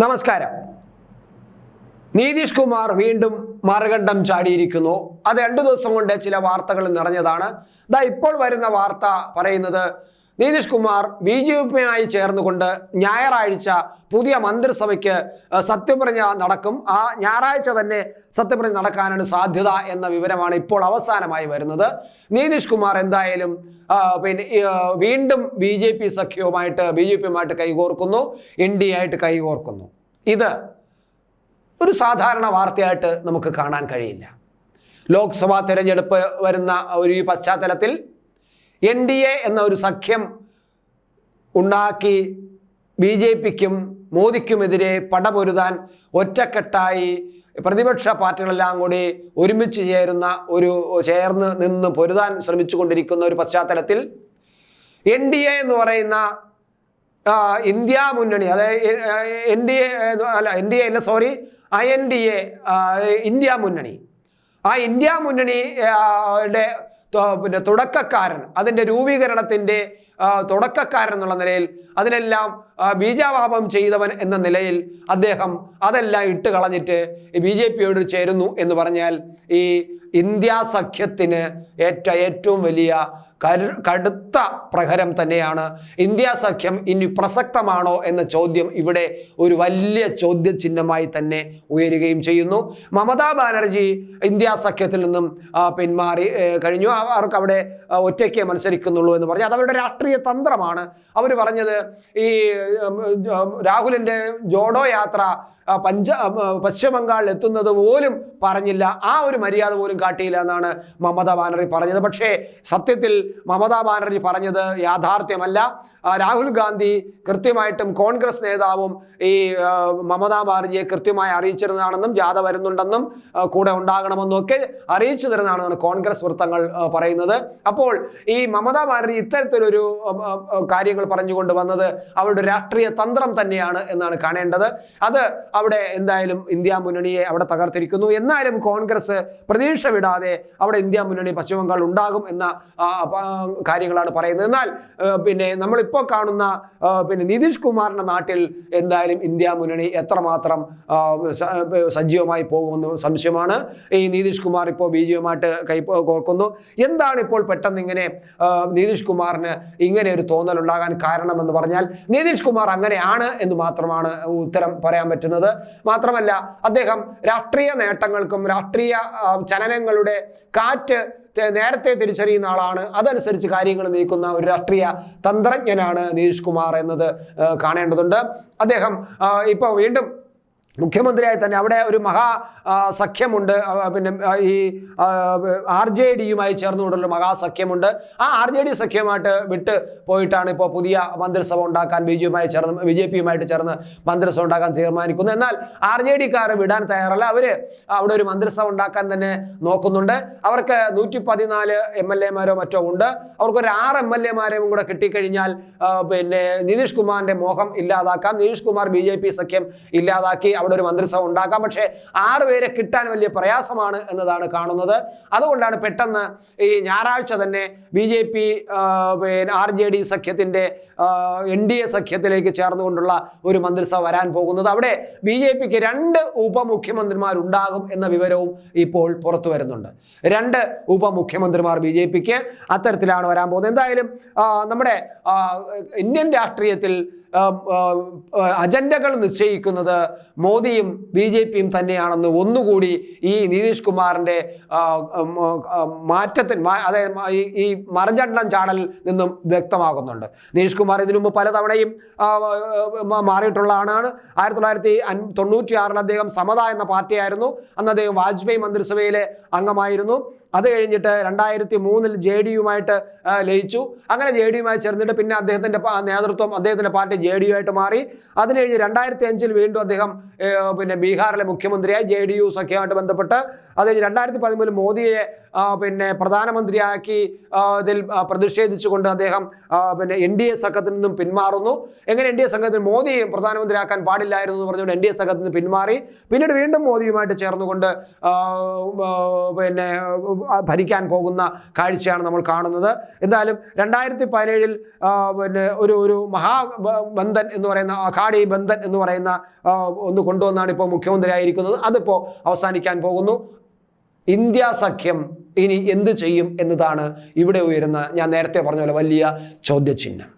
നമസ്കാരം. നീതീഷ് കുമാർ വീണ്ടും മറുകണ്ഠം ചാടിയിരിക്കുന്നു. അത് രണ്ടു ദിവസം കൊണ്ട് ചില വാർത്തകൾ നിറഞ്ഞതാണ്. ദാ ഇപ്പോൾ വരുന്ന വാർത്ത പറയുന്നത് നീതീഷ് കുമാർ ബി ജെ പിയുമായി ചേർന്നുകൊണ്ട് ഞായറാഴ്ച പുതിയ മന്ത്രിസഭയ്ക്ക് സത്യപ്രതിജ്ഞ നടക്കും. ആ ഞായറാഴ്ച തന്നെ സത്യപ്രതിജ്ഞ നടക്കാനാണ് സാധ്യത എന്ന വിവരമാണ് ഇപ്പോൾ അവസാനമായി വരുന്നത്. നിതീഷ് കുമാർ എന്തായാലും പിന്നെ വീണ്ടും ബി ജെ പി സഖ്യവുമായിട്ട് ബി ജെ പിയുമായിട്ട് കൈകോർക്കുന്നു. എൻ ഡി ആയിട്ട് കൈകോർക്കുന്നു. ഇത് ഒരു സാധാരണ വാർത്തയായിട്ട് നമുക്ക് കാണാൻ കഴിയില്ല. ലോക്സഭാ തിരഞ്ഞെടുപ്പ് വരുന്ന ഒരു പശ്ചാത്തലത്തിൽ എൻ ഡി എ എന്ന ഒരു സഖ്യം ഉണ്ടാക്കി ബി ജെ പിക്കും മോദിക്കുമെതിരെ പടപൊരുതാൻ ഒറ്റക്കെട്ടായി പ്രതിപക്ഷ പാർട്ടികളെല്ലാം കൂടി ഒരുമിച്ച് ചേരുന്ന ഒരു ചേർന്ന് നിന്ന് പൊരുതാൻ ശ്രമിച്ചുകൊണ്ടിരിക്കുന്ന ഒരു പശ്ചാത്തലത്തിൽ എൻ ഡി എ എന്ന് പറയുന്ന ഇന്ത്യ മുന്നണി അതായത് എൻ ഡി എ അല്ല എൻ ഡി എ അല്ല sorry I N D A India മുന്നണി ആ ഇന്ത്യ മുന്നണി. ആ, യുടെ ത- പിന്നെ തുടക്കക്കാരൻ അതിന്റെ രൂപീകരണത്തിന്റെ തുടക്കക്കാരൻ എന്നുള്ള നിലയിൽ അതിനെല്ലാം ബീജാവാപം ചെയ്തവൻ എന്ന നിലയിൽ അദ്ദേഹം അതെല്ലാം ഇട്ട് കളഞ്ഞിട്ട് ബി ജെ പിയോട് ചേരുന്നു എന്ന് പറഞ്ഞാൽ ഈ ഇന്ത്യ സഖ്യത്തിന് ഏറ്റ ഏറ്റവും വലിയ കടുത്ത പ്രഹരം തന്നെയാണ്. ഇന്ത്യ സഖ്യം ഇനി പ്രസക്തമാണോ എന്ന ചോദ്യം ഇവിടെ ഒരു വലിയ ചോദ്യചിഹ്നമായി തന്നെ ഉയരുകയും ചെയ്യുന്നു. മമതാ ബാനർജി ഇന്ത്യ സഖ്യത്തിൽ നിന്നും പിന്മാറി കഴിഞ്ഞു. അവ- അവർക്ക് അവിടെ ഒറ്റയ്ക്ക് മത്സരിക്കുന്നുള്ളൂ എന്ന് പറഞ്ഞു. അതവരുടെ രാഷ്ട്രീയ തന്ത്രമാണ്. അവർ പറഞ്ഞത് ഈ രാഹുലിന്റെ ജോഡോ യാത്ര പഞ്ച പശ്ചിമ എത്തുന്നത് പോലും പറഞ്ഞില്ല. ആ ഒരു മര്യാദ പോലും കാട്ടിയില്ല എന്നാണ് മമതാ ബാനർജി പറഞ്ഞത്. പക്ഷേ സത്യത്തിൽ മമതാ ബാനർജി പറഞ്ഞത് യാഥാർത്ഥ്യമല്ല. രാഹുൽ ഗാന്ധി കൃത്യമായിട്ടും കോൺഗ്രസ് നേതാവും ഈ മമതാ ബാനർജിയെ കൃത്യമായി അറിയിച്ചിരുന്നതാണെന്നും ജാഥ വരുന്നുണ്ടെന്നും കൂടെ ഉണ്ടാകണമെന്നും ഒക്കെ അറിയിച്ചു തരുന്നതാണെന്നാണ് കോൺഗ്രസ് വൃത്തങ്ങൾ പറയുന്നത്. അപ്പോൾ ഈ മമതാ ബാനർജി ഇത്തരത്തിലൊരു കാര്യങ്ങൾ പറഞ്ഞുകൊണ്ട് വന്നത് അവരുടെ രാഷ്ട്രീയ തന്ത്രം തന്നെയാണ് എന്നാണ് കാണേണ്ടത്. അത് അവിടെ എന്തായാലും ഇന്ത്യ മുന്നണിയെ അവിടെ തകർത്തിരിക്കുന്നു. എന്നാലും കോൺഗ്രസ് പ്രതീക്ഷ വിടാതെ അവിടെ ഇന്ത്യ മുന്നണി പശ്ചിമ ബംഗാൾ ഉണ്ടാകും എന്ന കാര്യങ്ങളാണ് പറയുന്നത്. എന്നാൽ പിന്നെ പിന്നെ നമ്മളിപ്പോൾ കാണുന്ന പിന്നെ നിതീഷ് കുമാറിന്റെ നാട്ടിൽ എന്തായാലും ഇന്ത്യ മുന്നണി എത്രമാത്രം സജീവമായി പോകുമെന്ന് സംശയമാണ്. ഈ നിതീഷ് കുമാർ ഇപ്പോൾ ബി ജെ പിയുമായിട്ട് കൈ കോർക്കുന്നു. എന്താണ് ഇപ്പോൾ പെട്ടെന്ന് ഇങ്ങനെ നിതീഷ് കുമാറിന് ഇങ്ങനെ ഒരു തോന്നൽ ഉണ്ടാകാൻ കാരണമെന്ന് പറഞ്ഞാൽ നിതീഷ് കുമാർ അങ്ങനെയാണ് എന്ന് മാത്രമാണ് ഉത്തരം പറയാൻ പറ്റുന്നത്. മാത്രമല്ല അദ്ദേഹം രാഷ്ട്രീയ നേട്ടങ്ങൾക്കും രാഷ്ട്രീയ ചലനങ്ങളുടെ കാറ്റ് നേരത്തെ തിരിച്ചറിയുന്ന ആളാണ്. അതനുസരിച്ച് കാര്യങ്ങൾ നീക്കുന്ന ഒരു രാഷ്ട്രീയ തന്ത്രജ്ഞനാണ് നിതീഷ് കുമാർ എന്നത് കാണേണ്ടതുണ്ട്. അദ്ദേഹം ഇപ്പോൾ വീണ്ടും മുഖ്യമന്ത്രിയായി തന്നെ അവിടെ ഒരു മഹാ സഖ്യമുണ്ട്. പിന്നെ ഈ ആർ ജെ ഡിയുമായി ചേർന്നുകൊണ്ടുള്ള മഹാസഖ്യമുണ്ട് ആ ആർ ജെ ഡി സഖ്യമായിട്ട് വിട്ട് പോയിട്ടാണ് ഇപ്പോൾ പുതിയ മന്ത്രിസഭ ഉണ്ടാക്കാൻ ബി ജെപിയുമായി ചേർന്ന് ബി ജെ പിയുമായിട്ട് ചേർന്ന് മന്ത്രിസഭ ഉണ്ടാക്കാൻ തീരുമാനിക്കുന്നു എന്നാൽ ആർ ജെ ഡിക്കാർ വിടാൻ തയ്യാറല്ല. അവർ അവിടെ ഒരു മന്ത്രിസഭ ഉണ്ടാക്കാൻ തന്നെ നോക്കുന്നുണ്ട്. അവർക്ക് നൂറ്റി പതിനാല് എം എൽ എമാരോ മറ്റോ ഉണ്ട്. അവർക്കൊരു ആറ് എം എൽ എമാരെയും കൂടെ കിട്ടിക്കഴിഞ്ഞാൽ പിന്നെ നിതീഷ് കുമാറിന്റെ മോഹം ഇല്ലാതാക്കാം. Nitish Kumar B J P സഖ്യം ഇല്ലാതാക്കി. അവിടെ ഒരു മന്ത്രിസഭ ഉണ്ടാക്കാം. പക്ഷേ ആറുപേരെ കിട്ടാൻ വലിയ പ്രയാസമാണ് എന്നതാണ് കാണുന്നത്. അതുകൊണ്ടാണ് പെട്ടെന്ന് ഈ ഞായറാഴ്ച തന്നെ ബി ജെ പി പിന്നെ ആർ ജെ ഡി സഖ്യത്തിന്റെ എൻ ഡി എ സഖ്യത്തിലേക്ക് ചേർന്നുകൊണ്ടുള്ള ഒരു മന്ത്രിസഭ വരാൻ പോകുന്നത്. അവിടെ ബി ജെ പിക്ക് രണ്ട് ഉപമുഖ്യമന്ത്രിമാരുണ്ടാകും എന്ന വിവരവും ഇപ്പോൾ പുറത്തു വരുന്നുണ്ട്. രണ്ട് ഉപമുഖ്യമന്ത്രിമാർ ബി ജെ പിക്ക് അത്തരത്തിലാണ് വരാൻ പോകുന്നത്. എന്തായാലും നമ്മുടെ ഇന്ത്യൻ രാഷ്ട്രീയത്തിൽ അജണ്ടകൾ നിശ്ചയിക്കുന്നത് മോദിയും ബി ജെ പിയും തന്നെയാണെന്ന് ഒന്നുകൂടി ഈ നിതീഷ് കുമാറിന്റെ മാറ്റത്തിൽ അതായത് ഈ മറിഞ്ഞണ്ണം ചാടലിൽ നിന്നും വ്യക്തമാകുന്നുണ്ട്. നിതീഷ് കുമാർ ഇതിനു മുമ്പ് പലതവണയും മാറിയിട്ടുള്ള ആളാണ് ആയിരത്തി തൊള്ളായിരത്തി തൊണ്ണൂറ്റി ആറിൽ അദ്ദേഹം സമത എന്ന പാർട്ടിയായിരുന്നു. അന്ന് അദ്ദേഹം വാജ്പേയി മന്ത്രിസഭയിലെ അംഗമായിരുന്നു. അത് കഴിഞ്ഞിട്ട് രണ്ടായിരത്തി മൂന്നിൽ ജെ ഡി യുമായിട്ട് ലയിച്ചു. അങ്ങനെ ജെ ഡി യുമായി ചേർന്നിട്ട് പിന്നെ അദ്ദേഹത്തിന്റെ നേതൃത്വം അദ്ദേഹത്തിന്റെ പാർട്ടി ജെ ഡി യു ആയിട്ട് മാറി. അതിന് കഴിഞ്ഞ് രണ്ടായിരത്തി അഞ്ചിൽ വീണ്ടും അദ്ദേഹം പിന്നെ ബീഹാറിലെ മുഖ്യമന്ത്രിയായി ജെ ഡി യു സഖ്യമായിട്ട് ബന്ധപ്പെട്ട് അത് കഴിഞ്ഞ് രണ്ടായിരത്തി പതിമൂന്നിൽ മോദിയെ പിന്നെ പ്രധാനമന്ത്രിയാക്കി ഇതിൽ പ്രതിഷേധിച്ചുകൊണ്ട് അദ്ദേഹം പിന്നെ എൻ ഡി എ സംഘത്തിൽ നിന്നും പിന്മാറുന്നു. എങ്ങനെ എൻ ഡി എ സംഘത്തിൽ മോദിയെ പ്രധാനമന്ത്രിയാക്കാൻ പാടില്ലായിരുന്നു എന്ന് പറഞ്ഞുകൊണ്ട് എൻ ഡി എ സംഘത്തിൽ നിന്ന് പിന്മാറി. പിന്നീട് വീണ്ടും മോദിയുമായിട്ട് ചേർന്നുകൊണ്ട് പിന്നെ ഭരിക്കാൻ പോകുന്ന കാഴ്ചയാണ് നമ്മൾ കാണുന്നത്. എന്തായാലും രണ്ടായിരത്തി പതിനേഴിൽ പിന്നെ ഒരു ഒരു മഹാ ബന്ധൻ എന്ന് പറയുന്ന അഖാഡി ബന്ധൻ എന്ന് പറയുന്ന ഒന്ന് കൊണ്ടുവന്നാണ് ഇപ്പോൾ മുഖ്യമന്ത്രി ആയിരിക്കുന്നത് അതിപ്പോൾ അവസാനിക്കാൻ പോകുന്നു. ഇന്ത്യ സഖ്യം ഇനി എന്ത് ചെയ്യും എന്നതാണ് ഇവിടെ ഉയരുന്ന ഞാൻ നേരത്തെ പറഞ്ഞ പോലെ വലിയ ചോദ്യചിഹ്നം.